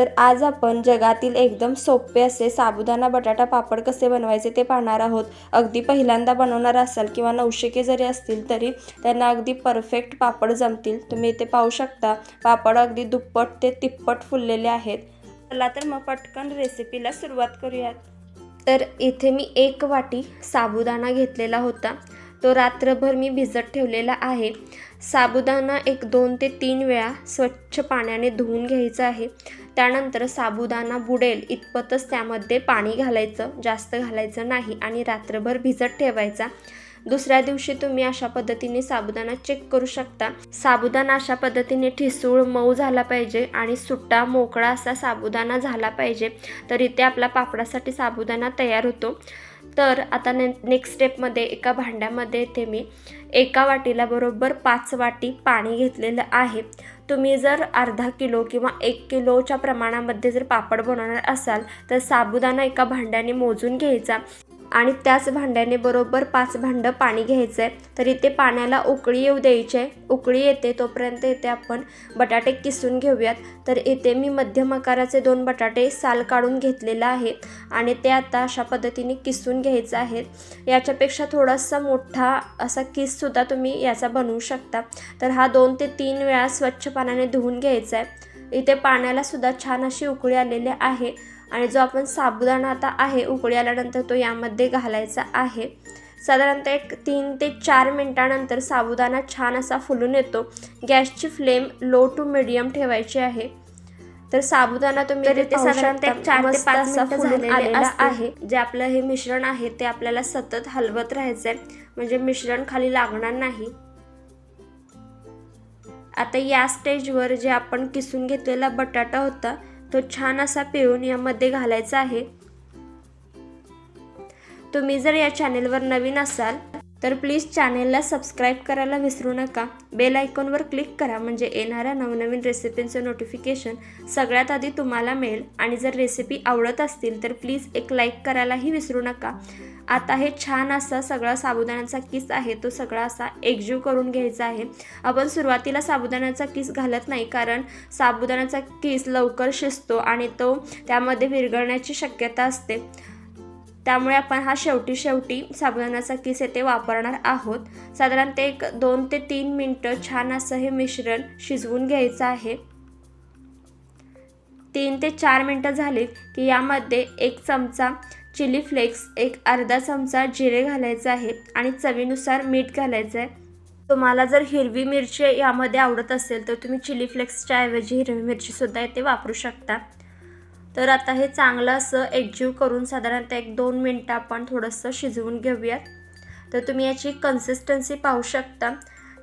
तर आज आपण जगातील एकदम सोपे असे साबुदाणा बटाटा पापड कसे बनवायचे ते पाहणार आहोत. अगदी पहिल्यांदा बनवणार असाल किंवा नवशिके जरी असतील तरी त्यांना अगदी परफेक्ट पापड जमतील. तुम्ही इथे पाहू शकता पापड अगदी दुप्पट ते तिप्पट फुललेले आहेत. चला तर मग पटकन रेसिपीला सुरुवात करूयात. तर इथे मी एक वाटी साबुदाणा घेतलेला होता. तो रात्रभर मी भिजत ठेवलेला आहे. साबुदाणा एक दोन ते तीन वेळा स्वच्छ पाण्याने धुवून घ्यायचा आहे. त्यानंतर साबुदाणा बुडेल इतपतच त्यामध्ये पाणी घालायचं जास्त घालायचं नाही आणि रात्रभर भिजत ठेवायचा. दुसऱ्या दिवशी तुम्ही अशा पद्धतीने साबुदाणा चेक करू शकता. साबुदाणा अशा पद्धतीने ठिसूळ मऊ झाला पाहिजे आणि सुट्टा मोकळा असा साबुदाणा झाला पाहिजे. तर इथे आपला पापडासाठी साबुदाणा तयार होतो. तर आता ने नेक्स्ट स्टेपमध्ये एका भांड्यामध्ये इथे मी एका वाटीला बरोबर पाच वाटी पाणी घेतलेलं आहे. तुम्ही जर अर्धा किलो किंवा एक किलोच्या प्रमाणामध्ये जर पापड बनवणार असाल तर साबुदाणा एका भांड्याने मोजून घ्यायचा. आणि त्याच भांड्याने बरोबर पाच भांडं पाणी घ्यायचं आहे तर इथे पाण्याला उकळी येऊ द्यायची आहे उकळी येते तोपर्यंत इथे आपण बटाटे किसून घेऊयात. तर इथे मी मध्यम आकाराचे दोन बटाटे साल काढून घेतलेला आहे आणि ते आता अशा पद्धतीने किसून घ्यायचं आहेत याच्यापेक्षा थोडासा मोठा असा किससुद्धा तुम्ही याचा बनवू शकता. तर हा दोन ते तीन वेळा स्वच्छ पाण्याने धुवून घ्यायचा आहे इथे पाण्याला सुद्धा छान अशी उकळी आलेली आहे. आणि जो आपण साबुदाणा आता आहे उकळी आल्यानंतर तो यामध्ये घालायचा आहे. साधारणतः एक तीन ते चार मिनटानंतर साबुदाणा छान असा फुलून येतो. गॅसची फ्लेम लो टू मिडियम ठेवायची आहे. तर साबुदाणा तुम्ही ते साधारणतः एक चार ते पाच असा फुलून आलेला आहे. जे आपलं हे मिश्रण आहे ते आपल्याला सतत हलवत राहायचं आहे म्हणजे मिश्रण खाली लागणार नाही. आता या स्टेजवर जे आपण किसून घेतलेला बटाटा होता तो छान असा पिळून यामध्ये घालायचा आहे. तुम्ही जर या चॅनेलवर नवीन असाल तर प्लीज चॅनेलला सबस्क्राईब करायला विसरू नका. बेल आयकॉनवर क्लिक करा म्हणजे येणाऱ्या नवनवीन रेसिपींचं नोटिफिकेशन सगळ्यात आधी तुम्हाला मिळेल. आणि जर रेसिपी आवडत असतील तर प्लीज एक लाईक करायलाही विसरू नका. आता हे छान असा सगळा साबुदाण्याचा किस आहे तो सगळा असा एकजीव करून घ्यायचा आहे. आपण सुरुवातीला साबुदाण्याचा किस घालत नाही कारण साबुदाण्याचा किस लवकर शिजतो आणि तो त्यामध्ये विरघळण्याची शक्यता असते. त्यामुळे आपण हा शेवटी शेवटी साबुदाण्याचा किस येथे वापरणार आहोत. साधारण ते एक दोन ते तीन मिनटं छान असं हे मिश्रण शिजवून घ्यायचं आहे. तीन ते चार मिनटं झालीत की यामध्ये एक चमचा चिली फ्लेक्स एक अर्धा चमचा जिरे घालायचं आहे आणि चवीनुसार मीठ घालायचं आहे. तुम्हाला जर हिरवी मिरची यामध्ये आवडत असेल तर तुम्ही चिली फ्लेक्सच्या ऐवजी हिरवी मिरचीसुद्धा इथे वापरू शकता. तर आता हे चांगलं असं एकजीव करून साधारणतः एक दोन मिनटं आपण थोडंसं शिजवून घेऊयात. तर तुम्ही याची कन्सिस्टन्सी पाहू शकता.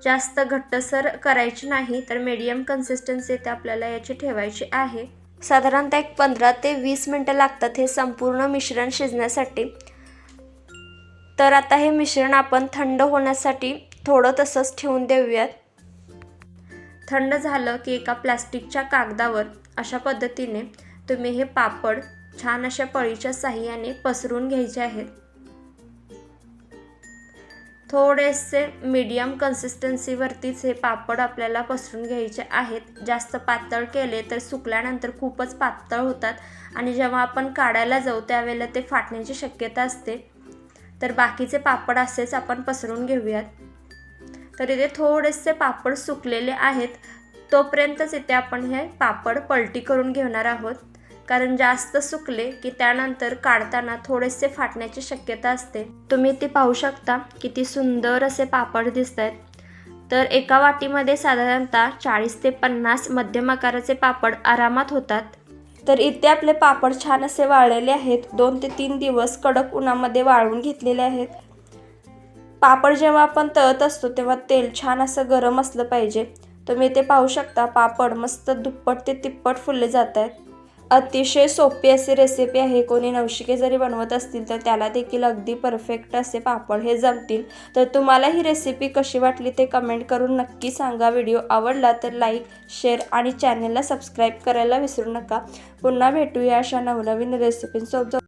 जास्त घट्टसर करायची नाही तर मीडियम कन्सिस्टन्सी ते आपल्याला याची ठेवायची आहे. साधारणतः एक पंधरा ते वीस मिनटं लागतात हे संपूर्ण मिश्रण शिजण्यासाठी. तर आता हे मिश्रण आपण थंड होण्यासाठी थोडं तसंच ठेवून देऊयात. थंड झालं की एका प्लॅस्टिकच्या कागदावर अशा पद्धतीने तुम्ही हे पापड छान अशा पळीच्या साह्याने पसरून घ्यायचे आहेत. थोडेसे मीडियम कन्सिस्टन्सीवरतीच हे पापड आपल्याला पसरून घ्यायचे आहेत. जास्त पातळ केले तर सुकल्यानंतर खूपच पातळ होतात आणि जेव्हा आपण काढायला जाऊ त्यावेळेला ते फाटण्याची शक्यता असते. तर बाकीचे पापड असेच आपण पसरून घेऊयात. तर इथे थोडेसे पापड सुकलेले आहेत. तोपर्यंतच इथे आपण हे पापड पलटी करून घेणार आहोत. कारण जास्त सुकले की त्यानंतर काढताना थोडेसे फाटण्याची शक्यता असते. तुम्ही ती पाहू शकता किती सुंदर असे पापड दिसत आहेत तर एका वाटीमध्ये साधारणतः चाळीस ते पन्नास मध्यम आकाराचे पापड आरामात होतात. तर इथे आपले पापड छान असे वाळलेले आहेत. दोन ते तीन दिवस कडक उन्हामध्ये वाळवून घेतलेले आहेत. पापड जेव्हा आपण तळत असतो तेव्हा तेल छान असं गरम असलं पाहिजे. तुम्ही इथे पाहू शकता पापड मस्त दुप्पट ते तिप्पट फुलले जात आहेत अतिशय सोपी अशी रेसिपी आहे. कोणी नवशिके जरी बनवत असतील तर त्याला देखील अगदी परफेक्ट असे पापड हे जमतील. तर तुम्हाला ही रेसिपी कशी वाटली ते कमेंट करून नक्की सांगा. व्हिडिओ आवडला तर लाईक शेअर आणि चॅनलला सबस्क्राईब करायला विसरू नका. पुन्हा भेटूया अशा नवनवीन रेसिपींसोबत